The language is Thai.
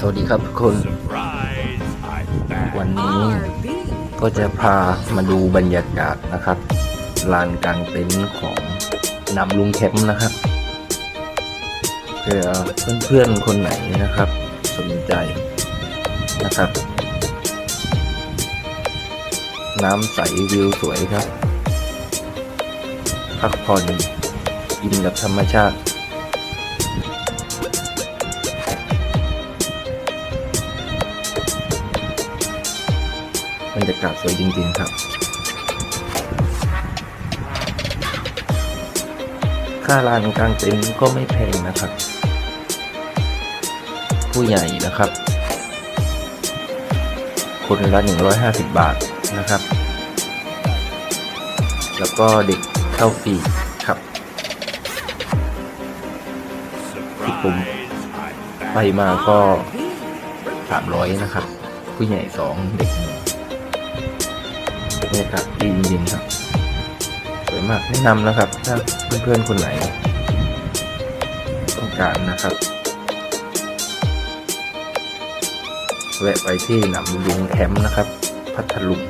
สวัสดีครับทุกคน วันนี้ก็จะพามาดูบรรยากาศนะครับลานกลางเต็นท์ของนำลุงแคมป์นะครับเผื่อเพื่อนๆคนไหนนะครับสนใจนะครับ น้ำใสวิวสวยครับ พักผ่อนกินกับธรรมชาติ บรรยากาศสวยจริง ๆ ครับ ค่าลานกลางเต็นท์ก็ไม่แพงนะครับ ผู้ใหญ่นะครับ คนละ 150 บาทนะครับ แล้วก็เด็กเข้าฟรีครับ Surprise! I'm ไปมาก็ 300 นะครับ ผู้ใหญ่ 2 เด็กหนึ่ง บรรยากาศดีจริงๆครับ สวยมากแนะนำนะครับ ถ้าเพื่อนๆคนไหน ต้องการนะครับแวะไปที่หนำลุงแคมป์นะครับ พัทลุง